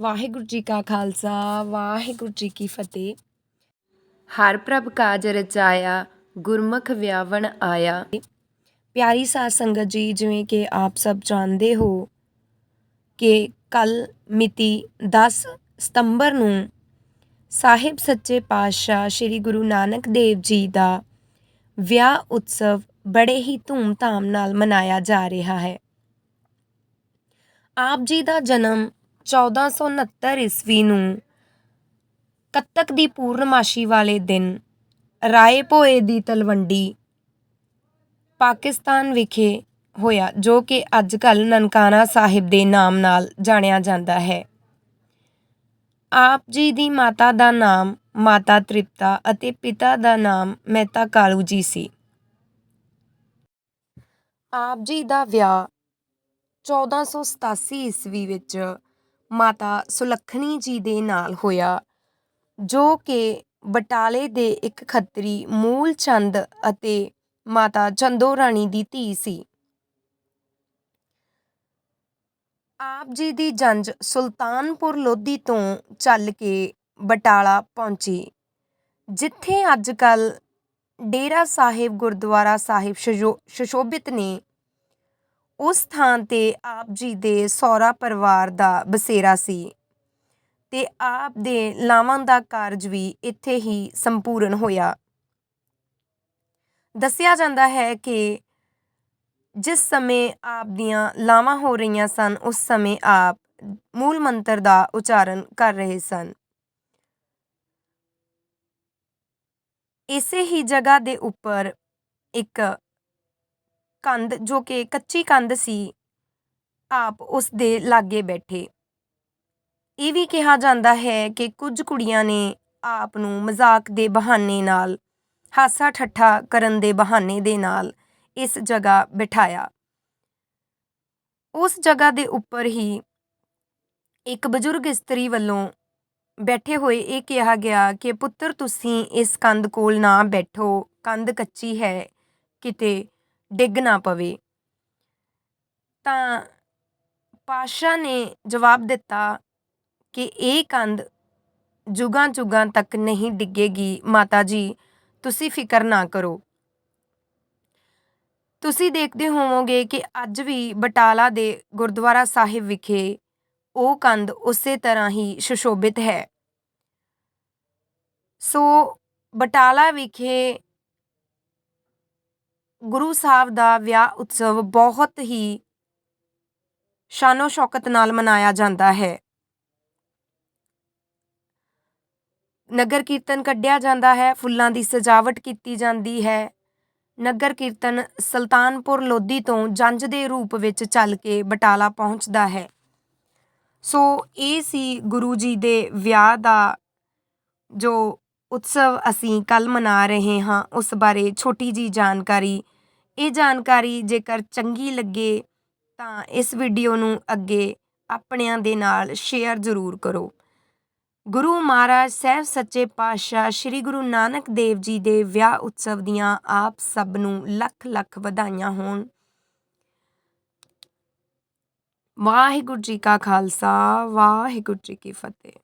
ਵਾਹਿਗੁਰੂ ਜੀ ਕਾ ਖਾਲਸਾ, ਵਾਹਿਗੁਰੂ ਜੀ ਕੀ ਫਤਿਹ। ਹਰ ਪ੍ਰਭ ਕਾਜ ਰਚਾਇਆ, ਗੁਰਮੁਖ ਵਿਆਵਣ ਆਇਆ। ਪਿਆਰੀ ਸਾਧ ਸੰਗਤ ਜੀ, ਜਿਵੇਂ ਕਿ ਆਪ ਸਭ ਜਾਣਦੇ ਹੋ ਕਿ ਕੱਲ ਮਿਤੀ 10 ਸਤੰਬਰ ਨੂੰ ਸਾਹਿਬ ਸੱਚੇ ਪਾਤਸ਼ਾਹ ਸ੍ਰੀ ਗੁਰੂ ਨਾਨਕ ਦੇਵ ਜੀ ਦਾ ਵਿਆਹ ਉਤਸਵ ਬੜੇ ਹੀ ਧੂਮ-ਧਾਮ ਨਾਲ ਮਨਾਇਆ ਜਾ ਰਿਹਾ ਹੈ। ਆਪ ਜੀ ਦਾ ਜਨਮ 1469 ਈਸਵੀ ਨੂੰ ਕੱਤਕ ਦੀ ਪੂਰਨਮਾਸ਼ੀ ਵਾਲੇ ਦਿਨ ਰਾਏ ਭੋਏ ਦੀ ਤਲਵੰਡੀ ਪਾਕਿਸਤਾਨ ਵਿਖੇ ਹੋਇਆ, ਜੋ ਕਿ ਅੱਜ ਕੱਲ ਨਨਕਾਣਾ ਸਾਹਿਬ ਦੇ ਨਾਮ ਨਾਲ ਜਾਣਿਆ ਜਾਂਦਾ ਹੈ। ਆਪ ਜੀ ਦੀ ਮਾਤਾ ਦਾ ਨਾਮ ਮਾਤਾ ਤ੍ਰਿਪਤਾ ਅਤੇ ਪਿਤਾ ਦਾ ਨਾਮ ਮਹਿਤਾ ਕਾਲੂ ਜੀ ਸੀ। ਆਪ ਜੀ ਦਾ ਵਿਆਹ 1487 ਈਸਵੀ ਵਿੱਚ ਮਾਤਾ ਸੁਲੱਖਣੀ ਜੀ ਦੇ ਨਾਲ ਹੋਇਆ, ਜੋ ਕਿ ਬਟਾਲੇ ਦੇ ਇੱਕ ਖੱਤਰੀ ਮੂਲ ਚੰਦ ਅਤੇ ਮਾਤਾ ਚੰਦੋ ਰਾਣੀ ਦੀ ਧੀ ਸੀ। ਆਪ ਜੀ ਦੀ ਜੰਜ ਸੁਲਤਾਨਪੁਰ ਲੋਧੀ ਤੋਂ ਚੱਲ ਕੇ ਬਟਾਲਾ ਪਹੁੰਚੀ, ਜਿੱਥੇ ਅੱਜ ਕੱਲ ਡੇਰਾ ਸਾਹਿਬ ਗੁਰਦੁਆਰਾ ਸਾਹਿਬ ਸ਼ਸ਼ੋਭਿਤ ਨੇ ਉਸ ਥਾਂ ਤੇ ਆਪ ਜੀ ਦੇ ਸਹੁਰਾ ਪਰਿਵਾਰ ਦਾ ਬਸੇਰਾ ਸੀ ਤੇ ਆਪ ਦੇ ਲਾਵਾਂ ਦਾ ਕਾਰਜ ਵੀ ਇੱਥੇ ਹੀ ਸੰਪੂਰਨ ਹੋਇਆ। ਦੱਸਿਆ ਜਾਂਦਾ ਹੈ ਕਿ ਜਿਸ ਸਮੇਂ ਆਪ ਦੀਆਂ ਲਾਵਾਂ ਹੋ ਰਹੀਆਂ ਸਨ, ਉਸ ਸਮੇਂ ਆਪ ਮੂਲ ਮੰਤਰ ਦਾ ਉਚਾਰਨ ਕਰ ਰਹੇ ਸਨ। ਇਸੇ ਹੀ ਜਗ੍ਹਾ ਦੇ ਉੱਪਰ ਇੱਕ ਕੰਧ, ਜੋ ਕਿ ਕੱਚੀ ਕੰਧ ਸੀ, ਆਪ ਉਸ ਦੇ ਲਾਗੇ ਬੈਠੇ। ਇਹ ਵੀ ਕਿਹਾ ਜਾਂਦਾ ਹੈ ਕਿ ਕੁਝ ਕੁੜੀਆਂ ਨੇ ਆਪ ਨੂੰ ਮਜ਼ਾਕ ਦੇ ਬਹਾਨੇ ਨਾਲ, ਹਾਸਾ ਠੱਠਾ ਕਰਨ ਦੇ ਬਹਾਨੇ ਦੇ ਨਾਲ ਇਸ ਜਗ੍ਹਾ ਬਿਠਾਇਆ। ਉਸ ਜਗ੍ਹਾ ਦੇ ਉੱਪਰ ਹੀ ਇੱਕ ਬਜ਼ੁਰਗ ਇਸਤਰੀ ਵੱਲੋਂ ਬੈਠੇ ਹੋਏ ਇਹ ਕਿਹਾ ਗਿਆ ਕਿ, ਪੁੱਤਰ, ਤੁਸੀਂ ਇਸ ਕੰਧ ਕੋਲ ਨਾ ਬੈਠੋ। ਕੰਧ ਕੱਚੀ ਹੈ, ਕਿਤੇ ਡਿੱਗ ਨਾ ਪਵੇ। ਤਾਂ ਪਾਤਸ਼ਾਹ ਨੇ ਜਵਾਬ ਦਿੱਤਾ ਕਿ ਇਹ ਕੰਧ ਜੁਗਾਂ ਜੁਗਾਂ ਤੱਕ ਨਹੀਂ ਡਿੱਗੇਗੀ। ਮਾਤਾ ਜੀ, ਤੁਸੀਂ ਫਿਕਰ ਨਾ ਕਰੋ। ਤੁਸੀਂ ਦੇਖਦੇ ਹੋਵੋਗੇ ਕਿ ਅੱਜ ਵੀ ਬਟਾਲਾ ਦੇ ਗੁਰਦੁਆਰਾ ਸਾਹਿਬ ਵਿਖੇ ਉਹ ਕੰਧ ਉਸੇ ਤਰ੍ਹਾਂ ਹੀ ਸੁਸ਼ੋਭਿਤ ਹੈ। ਸੋ ਬਟਾਲਾ ਵਿਖੇ ਗੁਰੂ ਸਾਹਿਬ ਦਾ ਵਿਆਹ ਉਤਸਵ ਬਹੁਤ ਹੀ ਸ਼ਾਨੋ ਸ਼ੌਕਤ ਨਾਲ ਮਨਾਇਆ ਜਾਂਦਾ ਹੈ। ਨਗਰ ਕੀਰਤਨ ਕੱਢਿਆ ਜਾਂਦਾ ਹੈ, ਫੁੱਲਾਂ ਦੀ ਸਜਾਵਟ ਕੀਤੀ ਜਾਂਦੀ ਹੈ। ਨਗਰ ਕੀਰਤਨ ਸੁਲਤਾਨਪੁਰ ਲੋਧੀ ਤੋਂ ਜੰਜ ਦੇ ਰੂਪ ਵਿੱਚ ਚੱਲ ਕੇ ਬਟਾਲਾ ਪਹੁੰਚਦਾ ਹੈ। ਸੋ ਇਹ ਸੀ ਗੁਰੂ ਜੀ ਦੇ ਵਿਆਹ ਦਾ ਜੋ ਉਤਸਵ ਅਸੀਂ ਕੱਲ੍ਹ ਮਨਾ ਰਹੇ ਹਾਂ ਉਸ ਬਾਰੇ ਛੋਟੀ ਜਿਹੀ ਜਾਣਕਾਰੀ। ਇਹ ਜਾਣਕਾਰੀ ਜੇਕਰ ਚੰਗੀ ਲੱਗੇ ਤਾਂ ਇਸ ਵੀਡੀਓ ਨੂੰ ਅੱਗੇ ਆਪਣਿਆਂ ਦੇ ਨਾਲ ਸ਼ੇਅਰ ਜ਼ਰੂਰ ਕਰੋ। ਗੁਰੂ ਮਹਾਰਾਜ ਸਾਹਿਬ ਸੱਚੇ ਪਾਤਸ਼ਾਹ ਸ੍ਰੀ ਗੁਰੂ ਨਾਨਕ ਦੇਵ ਜੀ ਦੇ ਵਿਆਹ ਉਤਸਵ ਦੀਆਂ ਆਪ ਸਭ ਨੂੰ ਲੱਖ ਲੱਖ ਵਧਾਈਆਂ ਹੋਣ। ਵਾਹਿਗੁਰੂ ਜੀ ਕਾ ਖਾਲਸਾ, ਵਾਹਿਗੁਰੂ ਜੀ ਕੀ ਫਤਿਹ।